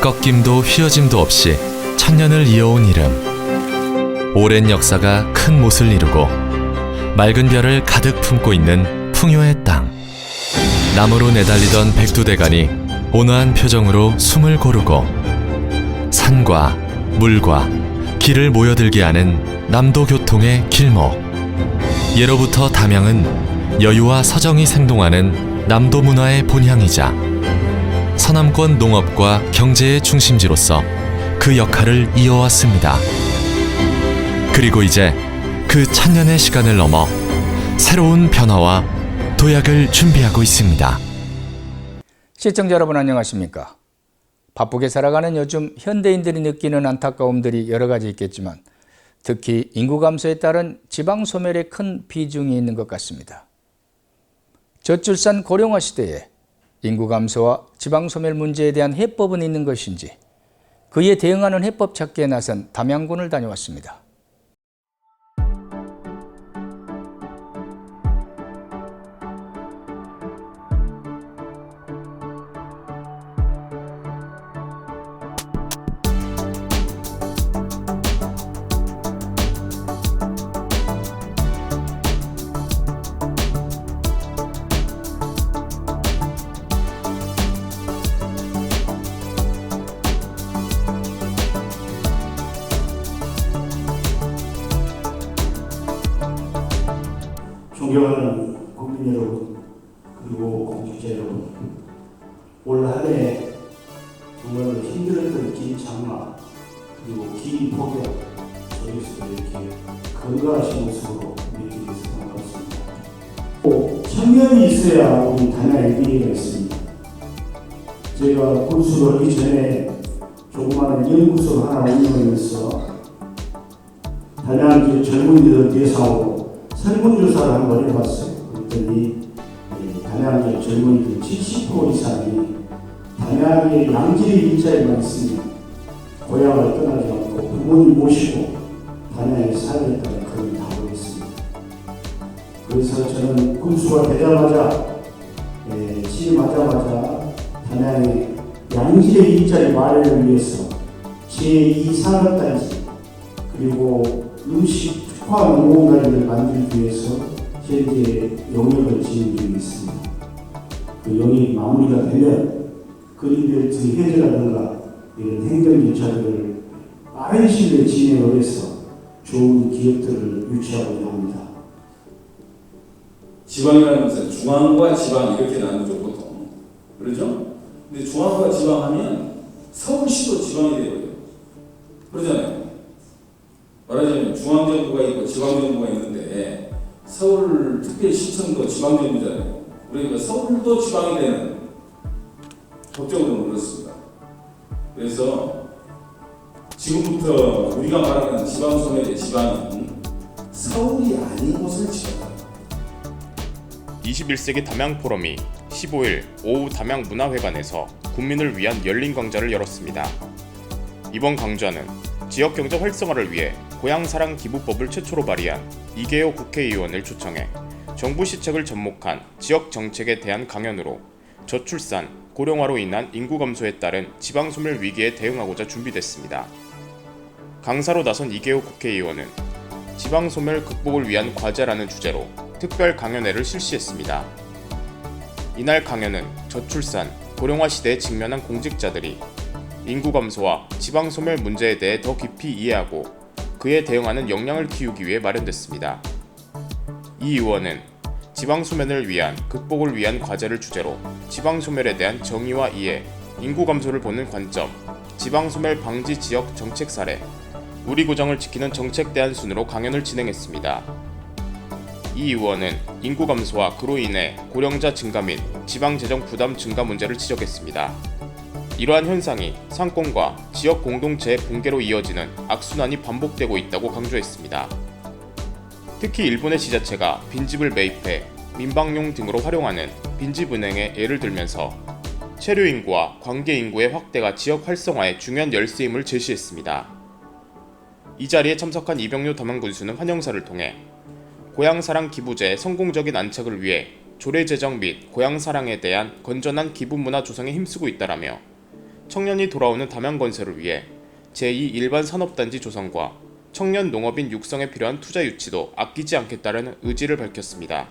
꺾임도 휘어짐도 없이 천년을 이어온 이름. 오랜 역사가 큰 못을 이루고 맑은 별을 가득 품고 있는 풍요의 땅. 나무로 내달리던 백두대간이 온화한 표정으로 숨을 고르고 산과 물과 길을 모여들게 하는 남도교통의 길목. 예로부터 담양은 여유와 서정이 생동하는 남도 문화의 본향이자 서남권 농업과 경제의 중심지로서 그 역할을 이어왔습니다. 그리고 이제 그 천년의 시간을 넘어 새로운 변화와 도약을 준비하고 있습니다. 시청자 여러분 안녕하십니까? 바쁘게 살아가는 요즘 현대인들이 느끼는 안타까움들이 여러 가지 있겠지만 특히 인구 감소에 따른 지방 소멸에 큰 비중이 있는 것 같습니다. 저출산 고령화 시대에 인구 감소와 지방 소멸 문제에 대한 해법은 있는 것인지 그에 대응하는 해법 찾기에 나선 담양군을 다녀왔습니다. 존경하는 국민 여러분 그리고 공직자 여러분 올 한해 정말 힘들었던 긴 장마 그리고 긴 폭염 속에서도 이렇게 건강하신 모습으로 믿게 돼서 반갑습니다. 꼭 청년이 있어야 우리 단양에 미래가 있습니다. 제가 군수를 하기 전에 조그마한 연구소를 하나 운영하면서 지 젊은이들 대상으로 설문조사를 한번 해봤어요. 그랬더니 예, 단양의 젊은이들 70% 이상이 단양의 양질의 일자리만 있으면 고향을 떠나지 않고 부모님 모시고 단양에 살겠다는 그런 답을 했습니다. 그래서 저는 군수가 되자마자 예, 취임하자마자 단양의 양질의 일자리 마련을 위해서 제2산업단지 그리고 음식 특화 농공단지를 만들기 위해서 현재 영역을 진행 중에 있습니다. 그 영역이 마무리가 되면 그린벨트 해제라든가 이런 행정 절차들을 빠른 시일에 진행을 해서 좋은 기업들을 유치하고자 합니다. 지방이라는 것은 중앙과 지방 이렇게 나누죠 보통 그렇죠? 근데 중앙과 지방 하면 서울시도 지방이 되거든요 그러잖아요 말하자면 중앙정부가 있고 지방정부가 있는데 서울 특별시청도 지방정부잖아요. 그러니까 서울도 지방이 되는 법적으로는 그렇습니다. 그래서 지금부터 우리가 말하는 지방소멸의 지방은 서울이 아닌 곳을 지어라. 21세기 담양 포럼이 15일 오후 담양 문화회관에서 국민을 위한 열린 강좌를 열었습니다. 이번 강좌는 지역 경제 활성화를 위해 고향사랑 기부법을 최초로 발의한 이계호 국회의원을 초청해 정부 시책을 접목한 지역 정책에 대한 강연으로 저출산, 고령화로 인한 인구 감소에 따른 지방 소멸 위기에 대응하고자 준비됐습니다. 강사로 나선 이계호 국회의원은 지방 소멸 극복을 위한 과제라는 주제로 특별 강연회를 실시했습니다. 이날 강연은 저출산, 고령화 시대에 직면한 공직자들이 인구 감소와 지방 소멸 문제에 대해 더 깊이 이해하고 그에 대응하는 역량을 키우기 위해 마련됐습니다. 이 의원은 지방 소멸을 위한 극복을 위한 과제를 주제로 지방 소멸에 대한 정의와 이해, 인구 감소를 보는 관점, 지방 소멸 방지 지역 정책 사례, 우리 고정을 지키는 정책 대안 순으로 강연을 진행했습니다. 이 의원은 인구 감소와 그로 인해 고령자 증가 및 지방 재정 부담 증가 문제를 지적했습니다. 이러한 현상이 상권과 지역 공동체의 붕괴로 이어지는 악순환이 반복되고 있다고 강조했습니다. 특히 일본의 지자체가 빈집을 매입해 민방용 등으로 활용하는 빈집은행의 예를 들면서 체류 인구와 관계 인구의 확대가 지역 활성화의 중요한 열쇠임을 제시했습니다. 이 자리에 참석한 이병료 담양군수는 환영사를 통해 고향사랑 기부제의 성공적인 안착을 위해 조례 제정 및 고향사랑에 대한 건전한 기부 문화 조성에 힘쓰고 있다라며 청년이 돌아오는 담양 건설을 위해 제2 일반 산업단지 조성과 청년 농업인 육성에 필요한 투자 유치도 아끼지 않겠다는 의지를 밝혔습니다.